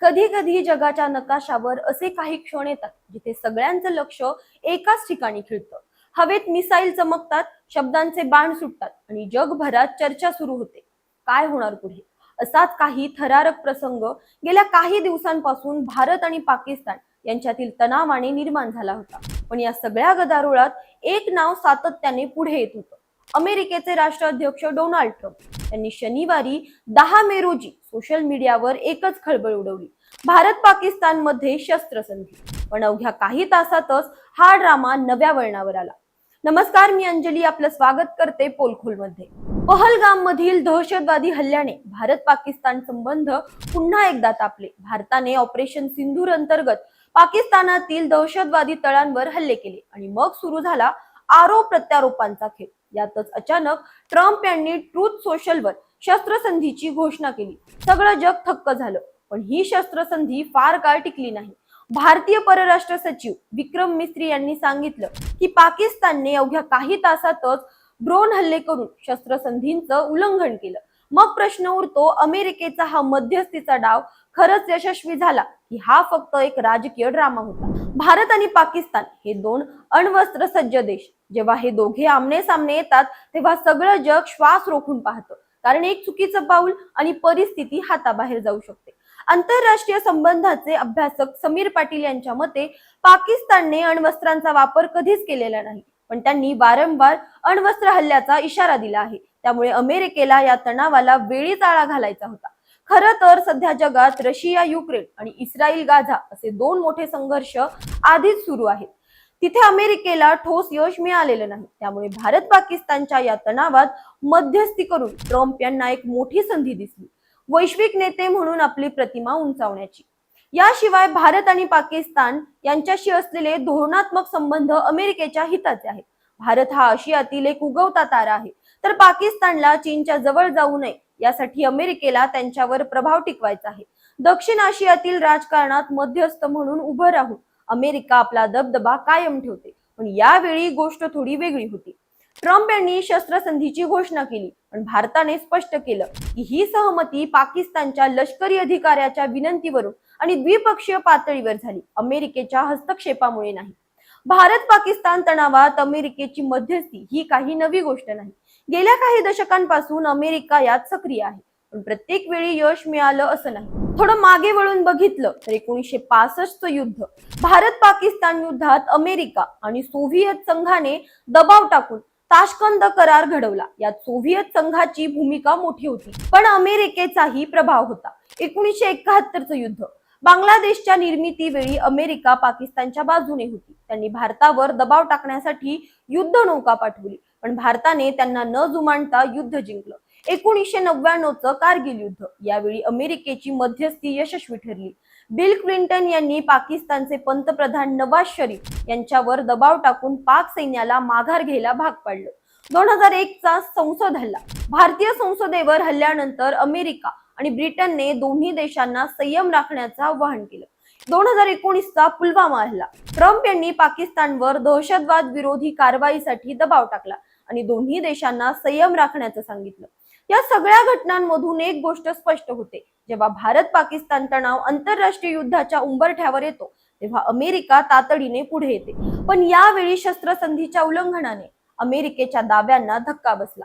कधी कधी जगाच्या नकाशावर असे काही क्षण येतात जिथे सगळ्यांचं लक्ष एकाच ठिकाणी खिळतं. हवेत मिसाईल चमकतात शब्दांचे बाण सुटतात आणि जगभरात चर्चा सुरू होते. काय होणार पुढे? असाच काही थरारक प्रसंग गेल्या काही दिवसांपासून भारत आणि पाकिस्तान यांच्यातील तणावाने निर्माण झाला होता. पण या सगळ्या गदारोळात एक नाव सातत्याने पुढे येत होतं. अमेरिकेचे राष्ट्राध्यक्ष डोनाल्ड ट्रम्प. यांनी शनिवारी दहा मे रोजी सोशल मीडियावर एकच खळबळ उडवली. भारत पाकिस्तानमध्ये शस्त्रसंधी. पण अवघ्या काही तासातच हा ड्रामा नव्या वळणावर आला. नमस्कार मी अंजली. आपलं स्वागत करते पोलखोलमध्ये पहलगाम मधील दहशतवादी हल्ल्याने भारत पाकिस्तान संबंध पुन्हा एकदा तापले. भारताने ऑपरेशन सिंधूर अंतर्गत पाकिस्तानातील दहशतवादी तळांवर हल्ले केले आणि मग सुरू झाला आरोप प्रत्यारोपांचा खेळ. यातच अचानक ट्रम्प यांनी ट्रूथ सोशलवर शस्त्रसंधीची घोषणा केली. सगळं जग थक्क झालं. पण ही शस्त्रसंधी फार काळ टिकली नाही. भारतीय परराष्ट्र सचिव विक्रम मिस्त्री यांनी सांगितलं की पाकिस्तानने अवघ्या काही तासातच ड्रोन हल्ले करून शस्त्रसंधींचं उल्लंघन केलं. मग प्रश्न उरतो अमेरिकेचा हा मध्यस्थीचा डाव खरंच यशस्वी झाला की हा फक्त एक राजकीय ड्रामा होता. भारत आणि पाकिस्तान हे दोन अण्वस्त्र सज्ज देश. जेव्हा हे दोघे आमने सामने येतात तेव्हा सगळं जग श्वास रोखून पाहतं. कारण एक चुकीचं पाऊल आणि परिस्थिती हाताबाहेर जाऊ शकते. आंतरराष्ट्रीय संबंधाचे अभ्यासक समीर पाटील यांच्या मते पाकिस्तानने अण्वस्त्रांचा वापर कधीच केलेला नाही. पण त्यांनी वारंवार अण्वस्त्र हल्ल्याचा इशारा दिला आहे. त्यामुळे अमेरिकेला या तणावाला वेळीच आळा घालायचा होता. खरं तर सध्या जगात रशिया युक्रेन आणि इस्रायल गाझा असे दोन मोठे संघर्ष आधीच सुरू आहेत. तिथे अमेरिकेला ठोस यश मिळालेलं नाही. त्यामुळे भारत पाकिस्तानच्या या तणावात मध्यस्थी करून ट्रम्प यांना एक मोठी संधी दिसली. वैश्विक नेते म्हणून आपली प्रतिमा उंचावण्याची. याशिवाय भारत आणि पाकिस्तान यांच्याशी असलेले धोरणात्मक संबंध अमेरिकेच्या हिताचे आहेत. भारत हा आशियातील एक उगवता तारा आहे. तर पाकिस्तानला चीनच्या जवळ जाऊ नये यासाठी अमेरिकेला त्यांच्यावर प्रभाव टिकवायचा आहे. दक्षिण आशियातील राजकारणात मध्यस्थ म्हणून उभं राहून अमेरिका आपला दबदबा कायम ठेवते. पण यावेळी गोष्ट थोडी वेगळी होती. ट्रम्प यांनी शस्त्रसंधीची घोषणा केली पण भारताने स्पष्ट केलं की ही सहमती पाकिस्तानच्या लष्करी अधिकाऱ्याच्या विनंतीवरून आणि द्विपक्षीय पातळीवर झाली. अमेरिकेच्या हस्तक्षेपामुळे नाही. भारत पाकिस्तान तणावात अमेरिकेची मध्यस्थी ही काही नवी गोष्ट नाही. गेल्या काही दशकांपासून अमेरिका यात सक्रिय आहे. पण प्रत्येक वेळी यश मिळालं असं नाही. थोडं मागे वळून बघितलं तर एकोणीसशे पासष्ट युद्ध भारत पाकिस्तान युद्धात अमेरिका आणि सोव्हिएत संघाने दबाव टाकून ताशकंद करार घडवला. यात सोव्हिएत संघाची भूमिका मोठी होती. पण अमेरिकेचाही प्रभाव होता. एकोणीसशे एकाहत्तरचं युद्ध बांगलादेशच्या निर्मितीवेळी अमेरिका पाकिस्तानच्या बाजूने होती. त्यांनी भारतावर दबाव टाकण्यासाठी युद्ध नौका पाठवली. पण भारताने त्यांना न जुमानता युद्ध जिंकलं. एकोणीसशे नव्याण्णवचं कारगिल युद्ध. यावेळी अमेरिकेची मध्यस्थी यशस्वी ठरली. बिल क्लिंटन यांनी पाकिस्तानचे पंतप्रधान नवाज शरीफ यांच्यावर दबाव टाकून पाक सैन्याला माघार घ्यायला भाग पाडलं. दोन हजार एक चा संसद हल्ला. भारतीय संसदेवर हल्ल्यानंतर अमेरिका आणि ब्रिटनने दोन्ही देशांना संयम राखण्याचं आवाहन केलं. दोन हजार एकोणीसचा पुलवामा हल्ला. ट्रम्प यांनी पाकिस्तानवर दहशतवाद विरोधी कारवाईसाठी दबाव टाकला आणि दोन्ही देशांना संयम राखण्याचं सांगितलं. या सगळ्या घटनांमधून एक गोष्ट स्पष्ट होते. जेव्हा भारत पाकिस्तान तणाव आंतरराष्ट्रीय युद्धाच्या उंबरठ्यावर येतो तेव्हा अमेरिका तातडीने पुढे येते. पण यावेळी शस्त्रसंधीच्या उल्लंघनाने अमेरिकेच्या दाव्यांना धक्का बसला.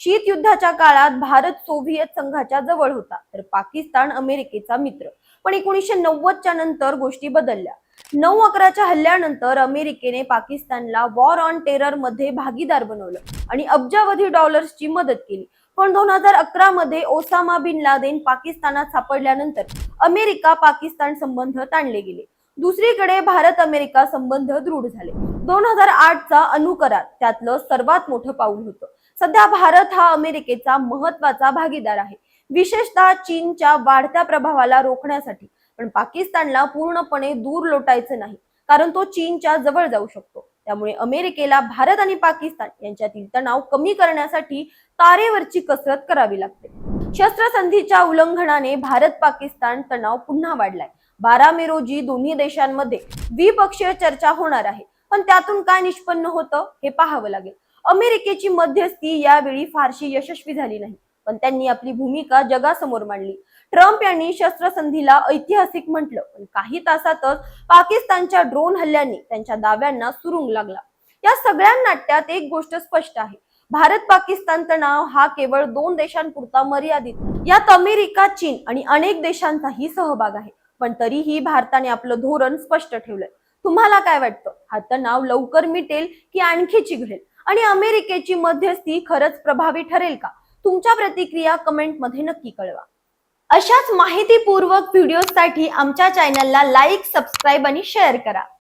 शीत युद्धाच्या काळात भारत सोव्हिएत संघाच्या जवळ होता. तर पाकिस्तान अमेरिकेचा मित्र. पण एकोणीसशे नव्वदच्या नंतर गोष्टी बदलल्या. नऊ अकराच्या हल्ल्यानंतर अमेरिकेने पाकिस्तानला वॉर ऑन टेररमध्ये भागीदार बनवलं आणि अब्जावधी डॉलर्सची मदत केली. पण दोन हजार अकरा मध्ये ओसामा बिन लादेन पाकिस्तानात सापडल्यानंतर अमेरिका पाकिस्तान संबंध ताणले गेले. दुसरीकडे भारत अमेरिका संबंध दृढ झाले. दोन हजार आठचा अनुकरार त्यातलं सर्वात मोठं पाऊल होतं. सध्या भारत हा अमेरिकेचा महत्त्वाचा भागीदार आहे. विशेषतः चीनच्या वाढत्या प्रभावाला रोखण्यासाठी. पण पाकिस्तानला पूर्णपणे दूर लोटायचं नाही. कारण तो चीनच्या जवळ जाऊ शकतो. त्यामुळे अमेरिकेला भारत आणि पाकिस्तान यांच्यातील तणाव कमी करण्यासाठी तारेवरची कसरत करावी लागते. शस्त्रसंधीच्या उल्लंघनाने भारत पाकिस्तान तणाव पुन्हा वाढलाय. बारा मे रोजी दोन्ही देशांमध्ये द्विपक्षीय चर्चा होणार आहे. पण त्यातून काय निष्पन्न होतं हे पाहावं लागेल. अमेरिकेची मध्यस्थी यावेळी फारशी यशस्वी झाली नाही. पण त्यांनी आपली भूमिका जगासमोर मांडली. ट्रम्प यांनी शस्त्रसंधीला ऐतिहासिक म्हटलं पण काही तासातच पाकिस्तानच्या ड्रोन हल्ल्यांनी त्यांच्या दाव्यांना सुरुंग लागला. या सगळ्या नाट्यात एक गोष्ट स्पष्ट आहे. भारत पाकिस्तान तणाव हा केवळ दोन देशांपुरता मर्यादित. यात अमेरिका चीन आणि अनेक देशांचाही सहभाग आहे. पण तरीही भारताने आपलं धोरण स्पष्ट ठेवलंय. तुम्हाला काय वाटतं? हा तणाव लवकर मिटेल की आणखी चिघळेल आणि अमेरिकेची मध्यस्थी खरंच प्रभावी ठरेल का? तुमच्या प्रतिक्रिया कमेंटमध्ये नक्की कळवा. अशाच माहितीपूर्वक व्हिडिओसाठी आमच्या चॅनलला लाईक सबस्क्राईब आणि शेअर करा.